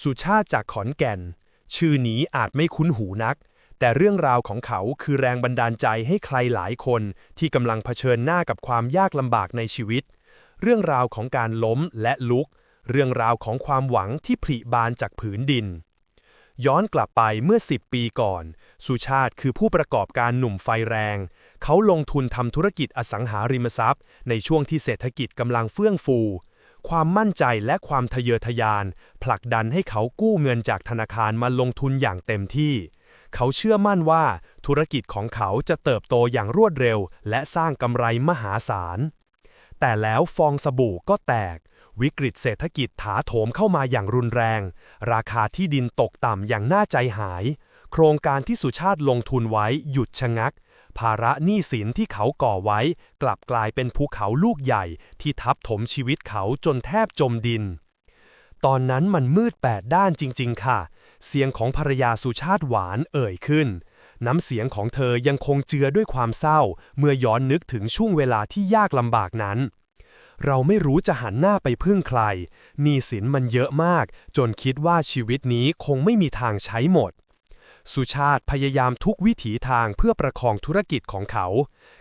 สุชาติจากขอนแก่น ชื่อนี้อาจไม่คุ้นหูนัก แต่เรื่องราวของเขาคือแรงบันดาลใจให้ใครหลายคนที่กำลังเผชิญหน้ากับความยากลำบากในชีวิต เรื่องราวของการล้มและลุก เรื่องราวของความหวังที่ผลิบานจากผืนดิน ย้อนกลับไปเมื่อ 10 ปีก่อน สุชาติคือผู้ประกอบการหนุ่มไฟแรง เขาลงทุนทำธุรกิจอสังหาริมทรัพย์ ในช่วงที่เศรษฐกิจกำลังเฟื่องฟู ความมั่นใจและความทะเยอทะยาน ผลักดันให้เขากู้เงินจากธนาคารมาลงทุนอย่างเต็มที่ เขาเชื่อมั่นว่าธุรกิจของเขาจะเติบโตอย่างรวดเร็ว และสร้างกำไรมหาศาล แต่แล้วฟองสบู่ก็แตก วิกฤตเศรษฐกิจถาโถมเข้ามาอย่างรุนแรง ราคาที่ดินตกต่ำอย่างน่าใจหาย โครงการที่สุชาติลงทุนไว้หยุดชะงัก ภาระหนี้สินที่เขาก่อไว้ กลับกลายเป็นภูเขาลูกใหญ่ที่ทับถมชีวิตเขาจนแทบจมดิน ตอนนั้นมันมืดแปดด้านจริง ๆ ค่ะ เสียงของภรรยาสุชาติหวานเอ่ยขึ้น น้ำเสียงของเธอยังคงเจือด้วยความเศร้า เมื่อย้อนนึกถึงช่วงเวลาที่ยากลำบากนั้นเราไม่รู้จะหันหน้าไปพึ่งใคร หนี้สินมันเยอะมาก จนคิดว่าชีวิตนี้คงไม่มีทางใช้หมด สุชาติพยายามทุกวิถีทางเพื่อประคองธุรกิจของเขา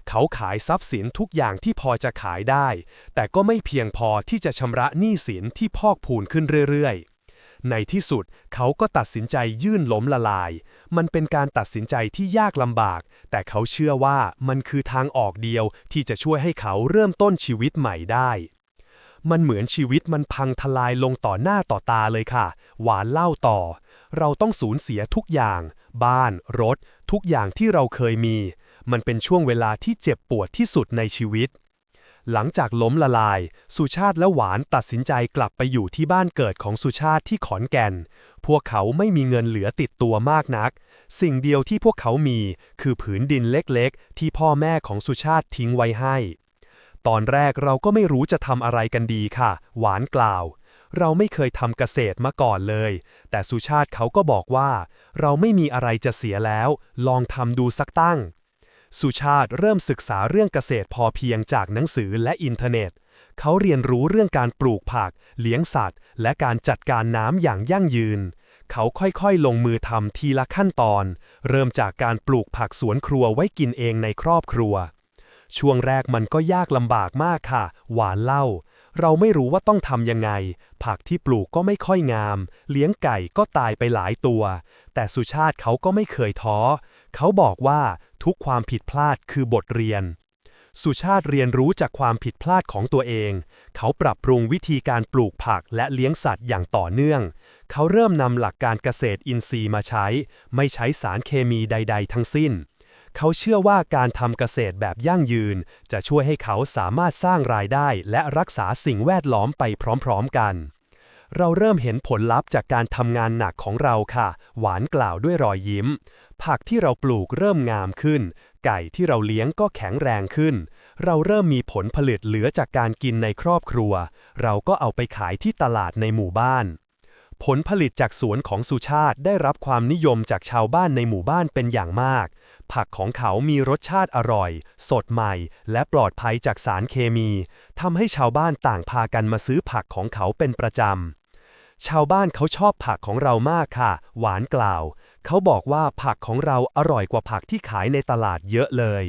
เขาขายทรัพย์สินทุกอย่างที่พอจะขายได้ แต่ก็ไม่เพียงพอที่จะชำระหนี้สินที่พอกพูนขึ้นเรื่อยๆ ในที่สุดเขาก็ตัดสินใจยื่นล้มละลาย มันเป็นการตัดสินใจที่ยากลำบาก แต่เขาเชื่อว่ามันคือทางออกเดียวที่จะช่วยให้เขาเริ่มต้นชีวิตใหม่ได้ มันเหมือนชีวิตมันพังทลายลงต่อหน้าต่อตาเลยค่ะ หวานเล่าต่อ เราต้องสูญเสียทุกอย่าง บ้าน รถ ทุกอย่างที่เราเคยมี มันเป็นช่วงเวลาที่เจ็บปวดที่สุดในชีวิต หลังจากล้มละลาย สุชาติและหวานตัดสินใจกลับไปอยู่ที่บ้านเกิดของสุชาติที่ขอนแก่น พวกเขาไม่มีเงินเหลือติดตัวมากนัก สิ่งเดียวที่พวกเขามี คือผืนดินเล็กๆ ที่พ่อแม่ของสุชาติทิ้งไว้ให้ ตอนแรกเราก็ไม่รู้จะทำอะไรกันดีค่ะ หวานกล่าว เราไม่เคยทำเกษตรมาก่อนเลย แต่สุชาติเขาก็บอกว่า เราไม่มีอะไรจะเสียแล้ว ลองทำดูสักตั้ง สุชาติเริ่มศึกษาเรื่องเกษตรพอเพียงจากหนังสือและอินเทอร์เน็ต เขาเรียนรู้เรื่องการปลูกผัก เลี้ยงสัตว์ และการจัดการน้ำอย่างยั่งยืนเขาค่อยๆ ลงมือทำทีละขั้นตอน เริ่มจากการปลูกผักสวนครัวไว้กินเองในครอบครัว ช่วงแรกมันก็ยากลำบากมากค่ะ หวานเล่า เราไม่รู้ว่าต้องทำยังไง ผักที่ปลูกก็ไม่ค่อยงาม เลี้ยงไก่ก็ตายไปหลายตัว แต่สุชาติเขาก็ไม่เคยท้อ เขาบอกว่าทุกความผิดพลาดคือบทเรียน สุชาติเรียนรู้จากความผิดพลาดของตัวเอง เขาปรับปรุงวิธีการปลูกผักและเลี้ยงสัตว์อย่างต่อเนื่อง เขาเริ่มนำหลักการเกษตรอินทรีย์มาใช้ ไม่ใช้สารเคมีใด ๆ ทั้งสิ้น เขาเชื่อว่าการทำเกษตรแบบยั่งยืน จะช่วยให้เขาสามารถสร้างรายได้และรักษาสิ่งแวดล้อมไปพร้อมๆกัน เราเริ่มเห็นผลลัพธ์จากการทำงานหนักของเราค่ะ หวานกล่าวด้วยรอยยิ้ม ผักที่เราปลูกเริ่มงามขึ้น ไก่ที่เราเลี้ยงก็แข็งแรงขึ้น เราเริ่มมีผลผลิตเหลือจากการกินในครอบครัว เราก็เอาไปขายที่ตลาดในหมู่บ้าน ผลผลิตจากสวนของสุชาติได้รับความนิยมจากชาวบ้านในหมู่บ้านเป็นอย่างมาก ผักของเขามีรสชาติอร่อย สดใหม่ และปลอดภัยจากสารเคมีทำให้ชาวบ้านต่างพากันมาซื้อผักของเขาเป็นประจำ ชาวบ้านเขาชอบผักของเรามากค่ะ หวานกล่าว เขาบอกว่าผักของเราอร่อยกว่าผักที่ขายในตลาดเยอะเลย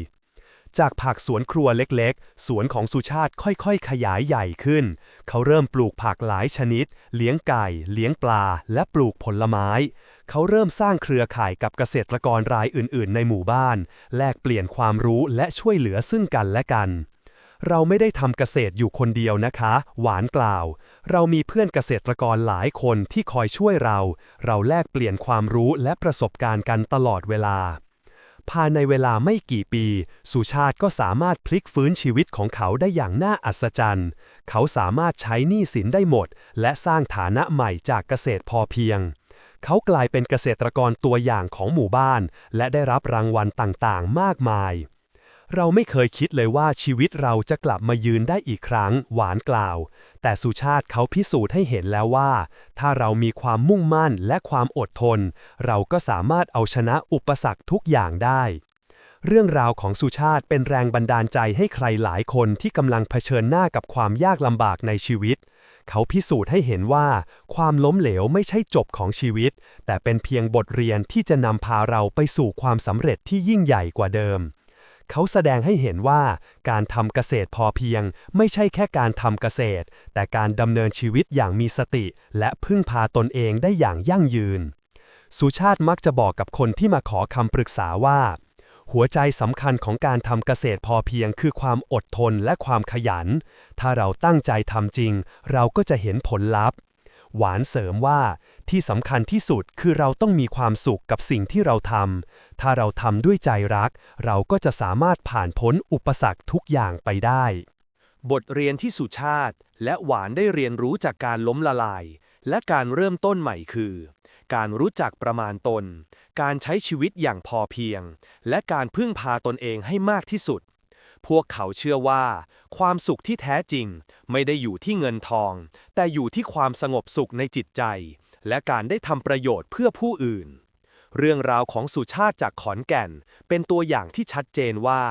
จากผักสวนครัวเล็กๆ สวนของสุชาติค่อยๆ ขยายใหญ่ขึ้น เขาเริ่มปลูกผักหลายชนิด เลี้ยงไก่ เลี้ยงปลา และปลูกผลไม้ เขาเริ่มสร้างเครือข่ายกับเกษตรกรรายอื่นๆ ในหมู่บ้าน แลกเปลี่ยนความรู้และช่วยเหลือซึ่งกันและกันเราไม่ได้ทำเกษตรอยู่คนเดียวนะคะ หวานกล่าว เรามีเพื่อนเกษตรกรหลายคนที่คอยช่วยเรา เราแลกเปลี่ยนความรู้และประสบการณ์กันตลอดเวลา ภายในเวลาไม่กี่ปี สุชาติก็สามารถพลิกฟื้นชีวิตของเขาได้อย่างน่าอัศจรรย์ เขาสามารถใช้หนี้สินได้หมด และสร้างฐานะใหม่จากเกษตรพอเพียง เขากลายเป็นเกษตรกรตัวอย่างของหมู่บ้าน และได้รับรางวัลต่างๆ มากมาย เราไม่เคยคิดเลยว่าชีวิตเราจะกลับมายืนได้อีกครั้ง หวานกล่าว แต่สุชาติเขาพิสูจน์ให้เห็นแล้วว่า ถ้าเรามีความมุ่งมั่นและความอดทน เราก็สามารถเอาชนะอุปสรรคทุกอย่างได้ เรื่องราวของสุชาติเป็นแรงบันดาลใจให้ใครหลายคนที่กำลังเผชิญหน้ากับความยากลำบากในชีวิต เขาพิสูจน์ให้เห็นว่า ความล้มเหลวไม่ใช่จบของชีวิต แต่เป็นเพียงบทเรียนที่จะนำพาเราไปสู่ความสำเร็จที่ยิ่งใหญ่กว่าเดิม เขาแสดงให้เห็นว่าการทำเกษตรพอเพียง ไม่ใช่แค่การทำเกษตร แต่การดำเนินชีวิตอย่างมีสติ และพึ่งพาตนเองได้อย่างยั่งยืน สุชาติมักจะบอกกับคนที่มาขอคำปรึกษาว่า หัวใจสำคัญของการทำเกษตรพอเพียงคือความอดทนและความขยัน ถ้าเราตั้งใจทำจริง เราก็จะเห็นผลลัพธ์ หวานเสริมว่าที่สำคัญที่สุดคือเราต้องมีความสุขกับสิ่งที่เราทำ ถ้าเราทำด้วยใจรัก เราก็จะสามารถผ่านพ้นอุปสรรคทุกอย่างไปได้ บทเรียนที่สุชาติ และหวานได้เรียนรู้จากการล้มละลาย และการเริ่มต้นใหม่คือ การรู้จักประมาณตน การใช้ชีวิตอย่างพอเพียง และการพึ่งพาตนเองให้มากที่สุด พวกเขาเชื่อว่า ความสุขที่แท้จริง ไม่ได้อยู่ที่เงินทอง แต่อยู่ที่ความสงบสุขในจิตใจ และการได้ทำประโยชน์เพื่อผู้อื่น เรื่องราวของสุชาติจากขอนแก่น เป็นตัวอย่างที่ชัดเจนว่า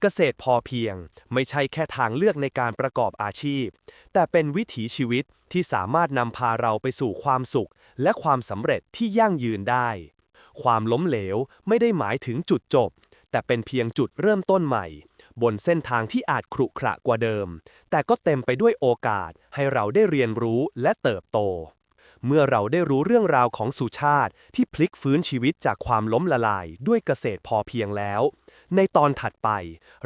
เกษตรพอเพียง ไม่ใช่แค่ทางเลือกในการประกอบอาชีพ แต่เป็นวิถีชีวิตที่สามารถนำพาเราไปสู่ความสุข และความสำเร็จที่ยั่งยืนได้ ความล้มเหลวไม่ได้หมายถึงจุดจบ แต่เป็นเพียงจุดเริ่มต้นใหม่ บนเส้นทางที่อาจขรุขระกว่าเดิม แต่ก็เต็มไปด้วยโอกาสให้เราได้เรียนรู้และเติบโต เมื่อเราได้รู้เรื่องราวของสุชาติที่พลิกฟื้นชีวิตจากความล้มละลายด้วยเกษตรพอเพียงแล้ว ในตอนถัดไป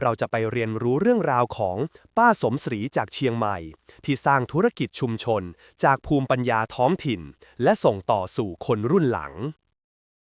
เราจะไปเรียนรู้เรื่องราวของป้าสมศรีจากเชียงใหม่ ที่สร้างธุรกิจชุมชน จากภูมิปัญญาท้องถิ่น และส่งต่อสู่คนรุ่นหลัง